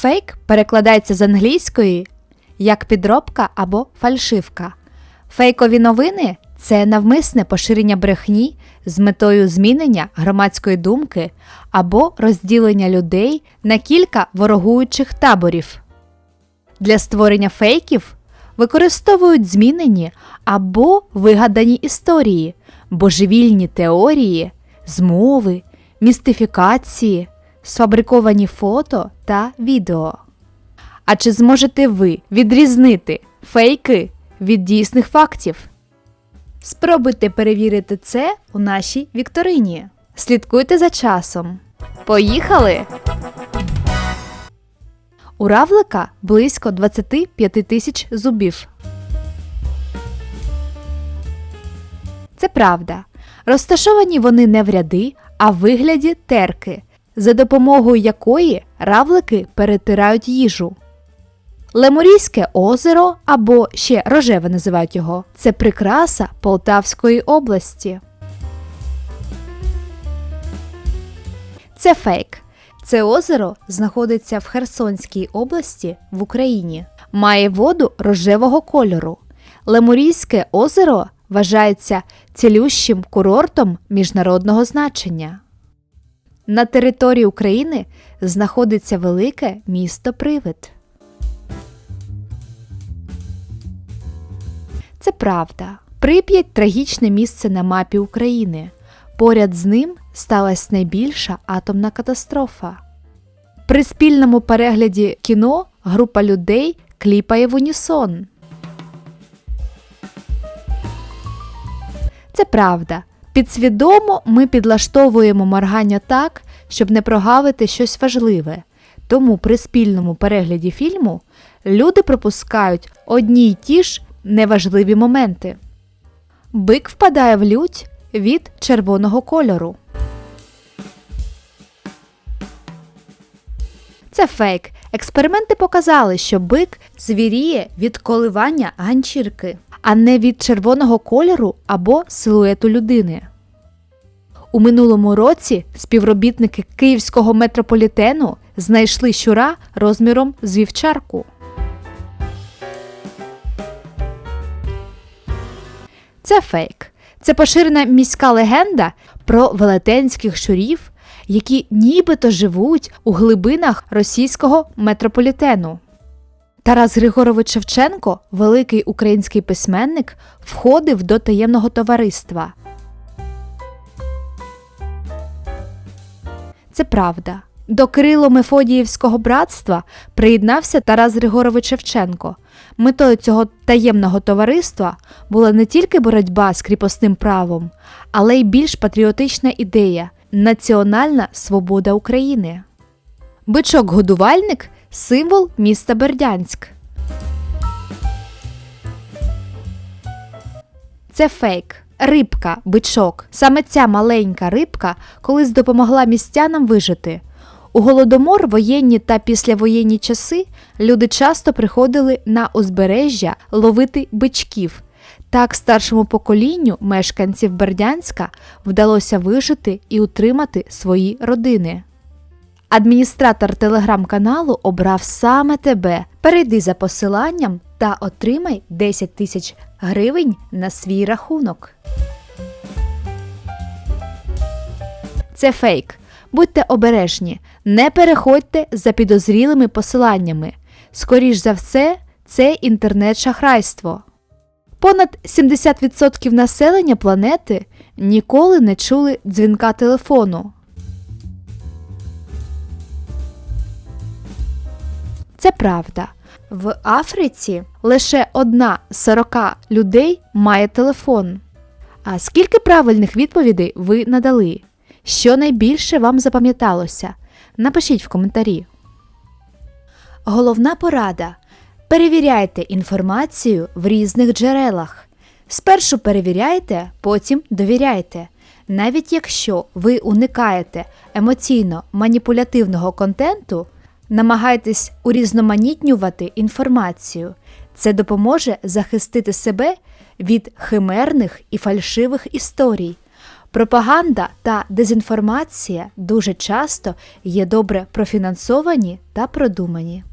Фейк перекладається з англійської як підробка або фальшивка. Фейкові новини це навмисне поширення брехні з метою змінення громадської думки або розділення людей на кілька ворогуючих таборів. Для створення фейків використовують змінені або вигадані історії, божевільні теорії, змови, містифікації, сфабриковані фото та відео. А чи зможете ви відрізнити фейки від дійсних фактів? Спробуйте перевірити це у нашій вікторині. Слідкуйте за часом. Поїхали! У равлика близько 25 тисяч зубів. Це правда. Розташовані вони не в ряди, а в вигляді терки, за допомогою якої равлики перетирають їжу. Лемурійське озеро, або ще рожеве називають його, це прикраса Полтавської області. Це фейк. Це озеро знаходиться в Херсонській області в Україні. Має воду рожевого кольору. Лемурійське озеро вважається цілющим курортом міжнародного значення. На території України знаходиться велике місто Привид. Це правда. Прип'ять трагічне місце на мапі України. Поряд з ним сталася найбільша атомна катастрофа. При спільному перегляді кіно група людей кліпає в унісон. Це правда. Підсвідомо ми підлаштовуємо моргання так, щоб не прогавити щось важливе. Тому при спільному перегляді фільму люди пропускають одні й ті ж неважливі моменти. Бик впадає в лють від червоного кольору. Це фейк. Експерименти показали, що бик звіріє від коливання ганчірки, а не від червоного кольору або силуету людини. У минулому році співробітники київського метрополітену знайшли щура розміром з вівчарку. Це фейк. Це поширена міська легенда про велетенських щурів, які нібито живуть у глибинах російського метрополітену. Тарас Григорович Шевченко, великий український письменник, входив до таємного товариства. Це правда. До Кирило-Мефодіївського братства приєднався Тарас Григорович Шевченко. Метою цього таємного товариства була не тільки боротьба з кріпосним правом, але й більш патріотична ідея національна свобода України. Бичок-годувальник символ міста Бердянськ. Це фейк. Рибка, бичок. Саме ця маленька рибка колись допомогла містянам вижити. У голодомор воєнні та післявоєнні часи люди часто приходили на узбережжя ловити бичків. Так старшому поколінню мешканців Бердянська вдалося вижити і утримати свої родини. Адміністратор телеграм-каналу обрав саме тебе. Перейди за посиланням та отримай 10 тисяч гривень на свій рахунок. Це фейк. Будьте обережні, не переходьте за підозрілими посиланнями. Скоріш за все, це інтернет-шахрайство. Понад 70% населення планети ніколи не чули дзвінка телефону. Це правда. В Африці лише одна з 40 людей має телефон. А скільки правильних відповідей ви надали? Що найбільше вам запам'яталося? Напишіть в коментарі. Головна порада. Перевіряйте інформацію в різних джерелах. Спершу перевіряйте, потім довіряйте. Навіть якщо ви уникаєте емоційно маніпулятивного контенту, намагайтесь урізноманітнювати інформацію. Це допоможе захистити себе від химерних і фальшивих історій. Пропаганда та дезінформація дуже часто є добре профінансовані та продумані.